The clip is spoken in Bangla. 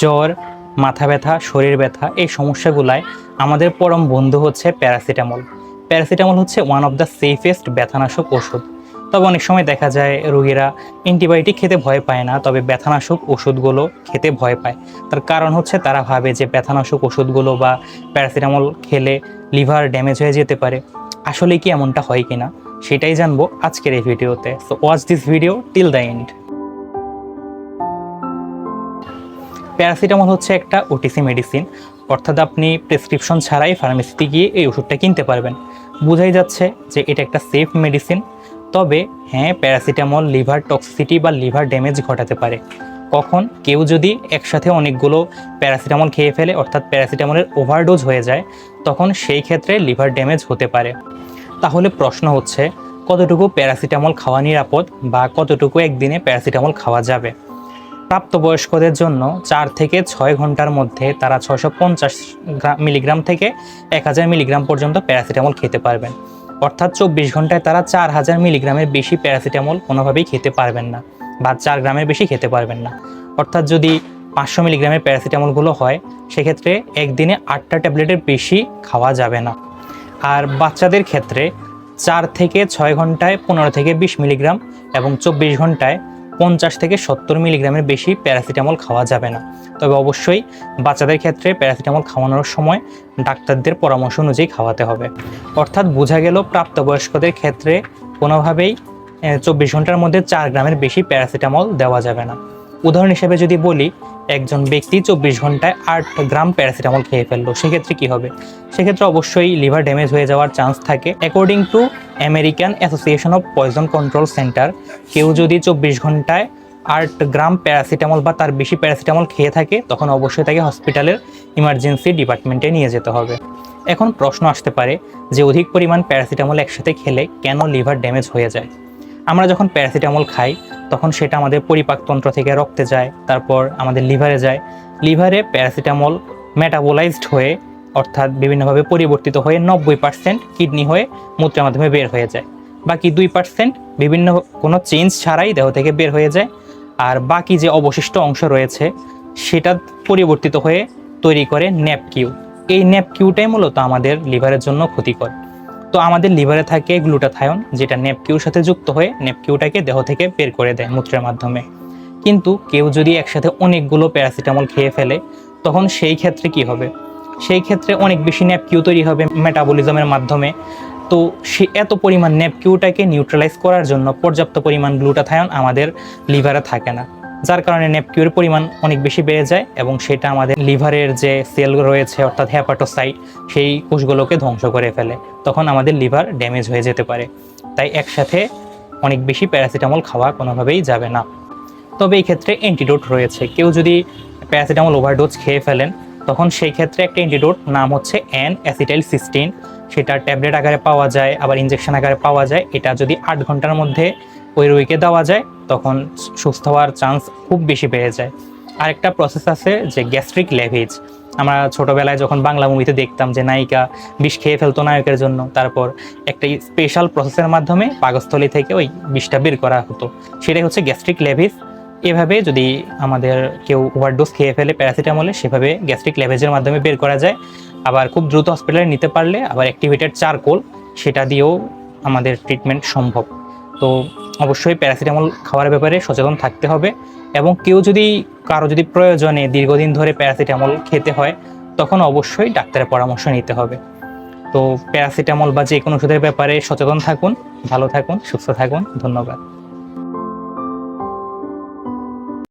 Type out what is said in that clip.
জ্বর, মাথা ব্যথা, শরীর ব্যথা এই সমস্যাগুলায় আমাদের পরম বন্ধু হচ্ছে প্যারাসিটামল। প্যারাসিটামল হচ্ছে ওয়ান অফ দ্য সেফেস্ট ব্যথানাশক ওষুধ। তবে অনেক সময় দেখা যায় রোগীরা অ্যান্টিবায়োটিক খেতে ভয় পায় না, তবে ব্যথানাশক ওষুধগুলো খেতে ভয় পায়। তার কারণ হচ্ছে তারা ভাবে যে ব্যথানাশক ওষুধগুলো বা প্যারাসিটামল খেলে লিভার ড্যামেজ হয়ে যেতে পারে। আসলে কি এমনটা হয় কি না সেটাই জানব আজকের এই ভিডিওতে। So watch this video till the end paracetamol হচ্ছে একটা ওটিসি মেডিসিন অর্থাৎ আপনি প্রেসক্রিপশন ছাড়াই ফার্মেসিতে গিয়ে এই ওষুধটা কিনতে পারবেন। বোঝাই যাচ্ছে যে এটা একটা সেফ মেডিসিন তবে হ্যাঁ প্যারাসিটামল, লিভার টক্সিসিটি বা লিভার ড্যামেজ ঘটাতে পারে। কখন? কেউ যদি একসাথে অনেকগুলো প্যারাসিটামল খেয়ে ফেলে, অর্থাৎ প্যারাসিটামলের ওভারডোজ হয়ে যায়, তখন সেই ক্ষেত্রে লিভার ড্যামেজ হতে পারে। তাহলে প্রশ্ন হচ্ছে, কতটুকু প্যারাসিটামল খাওয়া নিরাপদ বা কতটুকু একদিনে প্যারাসিটামল খাওয়া যাবে? প্রাপ্তবয়স্কদের জন্য চার থেকে ছয় ঘণ্টার মধ্যে তারা ছশো পঞ্চাশ মিলিগ্রাম থেকে এক হাজার মিলিগ্রাম পর্যন্ত প্যারাসিটামল খেতে পারবেন। অর্থাৎ চব্বিশ ঘন্টায় তারা চার হাজার মিলিগ্রামের বেশি প্যারাসিটামল কোনোভাবেই খেতে পারবেন না বা চার গ্রামের বেশি খেতে পারবেন না। অর্থাৎ যদি পাঁচশো মিলিগ্রামের প্যারাসিটামলগুলো হয়, সেক্ষেত্রে একদিনে আটটা ট্যাবলেটের বেশি খাওয়া যাবে না। আর বাচ্চাদের ক্ষেত্রে চার থেকে ছয় ঘন্টায় পনেরো থেকে বিশ মিলিগ্রাম এবং চব্বিশ ঘন্টায় পঞ্চাশ থেকে সত্তর মিলিগ্রামের বেশি প্যারাসিটামল খাওয়া যাবে না। তবে অবশ্যই বাচ্চাদের ক্ষেত্রে প্যারাসিটামল খাওয়ানোর সময় ডাক্তারদের পরামর্শ অনুযায়ী খাওয়াতে হবে। অর্থাৎ বোঝা গেল প্রাপ্তবয়স্কদের ক্ষেত্রে কোনোভাবেই চব্বিশ ঘণ্টার মধ্যে চার গ্রামের বেশি প্যারাসিটামল দেওয়া যাবে না। উদাহরণ হিসেবে যদি বলি, একজন ব্যক্তি চব্বিশ ঘন্টায় আট গ্রাম প্যারাসিটামল খেয়ে ফেলল, সেক্ষেত্রে কি হবে? সেক্ষেত্রে অবশ্যই লিভার ড্যামেজ হয়ে যাওয়ার চান্স থাকে। According to American Association of Poison Control Center কেউ যদি চব্বিশ ঘন্টায় আট গ্রাম প্যারাসিটামল বা তার বেশি প্যারাসিটামল খেয়ে থাকে, তখন অবশ্যই তাকে হসপিটালের ইমার্জেন্সি ডিপার্টমেন্টে নিয়ে যেতে হবে। এখন প্রশ্ন আসতে পারে যে অধিক পরিমাণ প্যারাসিটামল একসাথে খেলে কেন লিভার ড্যামেজ হয়ে যায়? আমরা যখন প্যারাসিটামল খাই তখন সেটা আমাদের পরিপাকতন্ত্র থেকে রক্তে যায়, তারপর আমাদের লিভারে যায়। লিভারে প্যারাসিটামল মেটাবোলাইজড হয়ে, অর্থাৎ বিভিন্নভাবে পরিবর্তিত হয়ে নব্বই পার্সেন্ট কিডনি হয়ে মূত্রের মাধ্যমে বের হয়ে যায়। বাকি দুই পার্সেন্ট বিভিন্ন কোনো চেঞ্জ ছাড়াই দেহ থেকে বের হয়ে যায়। আর বাকি যে অবশিষ্ট অংশ রয়েছে, সেটা পরিবর্তিত হয়ে তৈরি করে ন্যাপকিউ এই ন্যাপকিউটাই মূলত আমাদের লিভারের জন্য ক্ষতিকর। তো আমাদের লিভারে থাকে গ্লুটাথায়ন, যেটা নেপকিউর সাথে যুক্ত হয়ে নেপকিউটাকে দেহ থেকে বের করে দেয় মূত্রের মাধ্যমে। কিন্তু কেউ যদি একসাথে অনেকগুলো প্যারাসিটামল খেয়ে ফেলে, তখন সেই ক্ষেত্রে কি হবে? সেই ক্ষেত্রে অনেক বেশি নেপকিউ তৈরি হবে মেটাবলিজমের মাধ্যমে। তো সে এত পরিমাণ নেপকিউটাকে নিউট্রালাইজ করার জন্য পর্যাপ্ত পরিমাণ গ্লুটাথায়ন আমাদের লিভারে থাকে না। যার কারণে নেপকিউর পরিমাণ অনেক বেশি বেড়ে যায় এবং সেটা আমাদের লিভারের যে সেল রয়েছে, অর্থাৎ হ্যাপাটোসাইট সেই কোষগুলোকে ধ্বংস করে ফেলে। তখন আমাদের লিভার ড্যামেজ হয়ে যেতে পারে। তাই একসাথে অনেক বেশি প্যারাসিটামল খাওয়া কোনোভাবেই যাবে না। তবে এই ক্ষেত্রে অ্যান্টিডোট রয়েছে। কেউ যদি প্যারাসিটামল ওভারডোজ খেয়ে ফেলেন, তখন সেই ক্ষেত্রে একটা অ্যান্টিডোট নাম হচ্ছে অ্যান অ্যাসিটাইল সিস্টিন সেটা ট্যাবলেট আকারে পাওয়া যায়, আবার ইঞ্জেকশন আকারে পাওয়া যায়। এটা যদি আট ঘণ্টার মধ্যে ওই রোগীকে দেওয়া যায় তখন সুস্থ হওয়ার চান্স খুব বেশি বেড়ে যায়। আরেকটা প্রসেস আছে যে গ্যাস্ট্রিক লেভেজ আমরা ছোটোবেলায় যখন বাংলা মুভিতে দেখতাম যে নায়িকা বিষ খেয়ে ফেলতো নায়কের জন্য, তারপর একটা স্পেশাল প্রসেসের মাধ্যমে পাকস্থলী থেকে ওই বিষটা বের করা হতো। সেটাই হচ্ছে গ্যাস্ট্রিক লেভিস এভাবে যদি আমাদের কেউ ওভারডোজ খেয়ে ফেলে প্যারাসিটামলে সেভাবে গ্যাস্ট্রিক লেভেজের মাধ্যমে বের করা যায়। আবার খুব দ্রুত হসপিটালে নিতে পারলে আবার অ্যাক্টিভেটেড চারকোল সেটা দিয়েও আমাদের ট্রিটমেন্ট সম্ভব। তো অবশ্যই প্যারাসিটামল খাওয়ার ব্যাপারে সচেতন থাকতে হবে এবং কেউ যদি কারও যদি প্রয়োজনে দীর্ঘদিন ধরে প্যারাসিটামল খেতে হয়, তখন অবশ্যই ডাক্তারের পরামর্শ নিতে হবে। তো প্যারাসিটামল বা যে কোনো ওষুধের ব্যাপারে সচেতন থাকুন, ভালো থাকুন, সুস্থ থাকুন, ধন্যবাদ।